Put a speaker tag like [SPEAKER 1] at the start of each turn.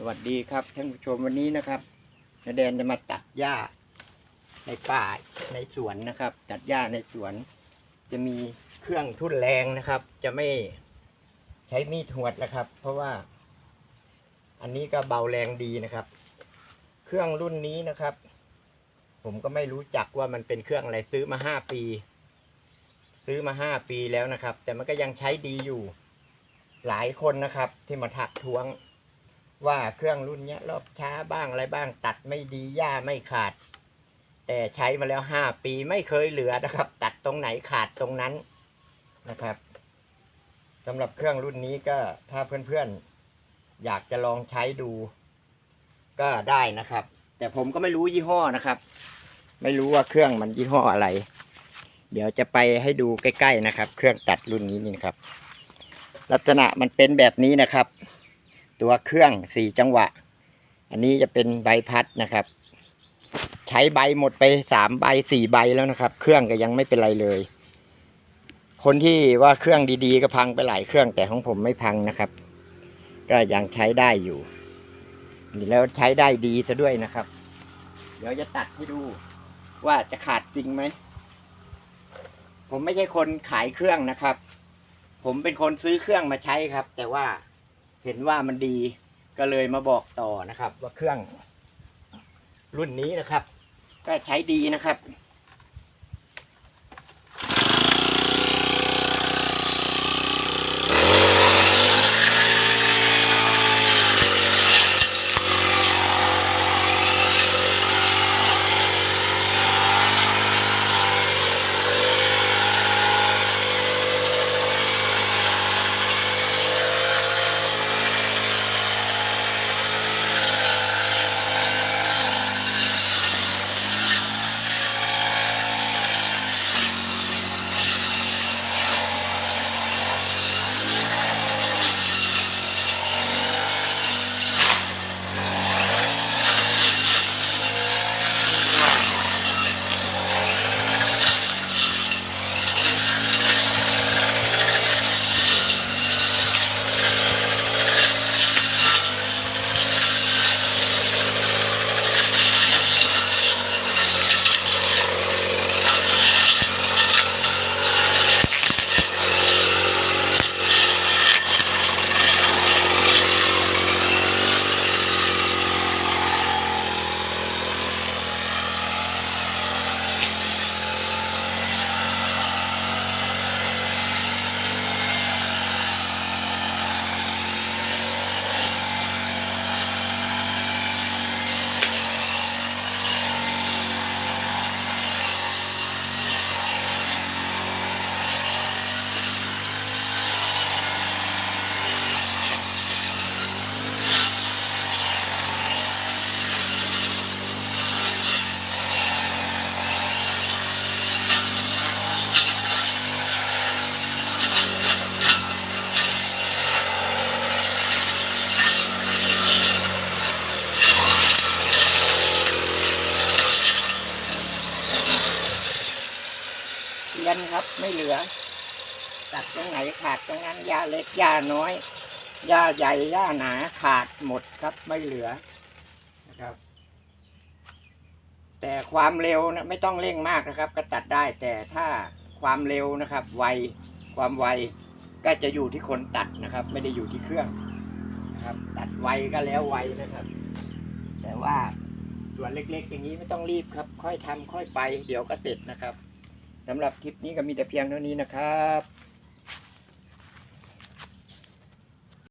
[SPEAKER 1] สวัสดีครับท่านผู้ชมวันนี้นะครับนาแดนจะมาตัดหญ้า ในป่าในสวนนะครับ ตัดหญ้าในสวน จะมีเครื่องทุ่นแรงนะครับ จะไม่ใช้มีดหวดนะครับ เพราะว่า อันนี้ก็เบาแรงดีนะครับ เครื่องรุ่นนี้นะครับ ผมก็ไม่รู้จักว่ามันเป็นเครื่องอะไรซื้อมาห้าปี ซื้อมาห้าปีแล้วนะครับ แต่มันก็ยังใช้ดีอยู่ หลายคนนะครับ ที่มาถักท้วง ว่าเครื่องรุ่นนี้รอบช้าบ้างอะไรบ้างตัดไม่ดีหญ้าไม่ขาด แต่ใช้มาแล้วห้าปีไม่เคยเหลือนะครับ ตัดตรงไหนขาดตรงนั้นนะครับสำหรับเครื่องรุ่นนี้ก็ถ้าเพื่อนๆ อยากจะลองใช้ดู ก็ได้นะครับ แต่ผมก็ไม่รู้ยี่ห้อนะครับ ไม่รู้ว่าเครื่องมันยี่ห้ออะไร เดี๋ยวจะไปให้ดูใกล้ๆนะครับ เครื่องตัดรุ่นนี้นี่นะครับ ลักษณะมันเป็นแบบนี้นะครับ ตัวเครื่องสี่จังหวะ อันนี้จะเป็นใบพัดนะครับ ใช้ใบหมดไปสามใบสี่ใบแล้วนะครับ เครื่องก็ยังไม่เป็นไรเลย คนที่ว่าเครื่องดีๆก็พังไปหลายเครื่องแต่ของผมไม่พังนะครับ ก็ยังใช้ได้อยู่แล้วใช้ได้ดีซะด้วยนะครับ เดี๋ยวจะตัดให้ดูว่าจะขาดจริงไหม ผมไม่ใช่คนขายเครื่องนะครับ ผมเป็นคนซื้อเครื่องมาใช้ครับ แต่ว่า เห็นว่ามันดีก็เลยมาบอกต่อนะครับ ว่าเครื่องรุ่นนี้นะครับ ก็ใช้ดีนะครับ ครับ ไม่เหลือ ตัดตรงไหนขาดตรงนั้นหญ้าเล็กหญ้าน้อยหญ้าใหญ่หญ้าหนาขาดหมดครับไม่เหลือนะครับ แต่ความเร็วนะไม่ต้องเร่งมากนะครับ ก็ตัดได้แต่ถ้าความเร็วนะครับ ไวความไวก็จะอยู่ที่คนตัดนะครับ ไม่ได้อยู่ที่เครื่องนะครับ ตัดไวก็แล้วไวนะครับ แต่ว่าส่วนเล็กๆ อย่างนี้ไม่ต้องรีบครับ ค่อยทำค่อยไป เดี๋ยวก็เสร็จนะครับ สำหรับคลิปนี้ก็มีแต่เพียงเท่านี้นะครับ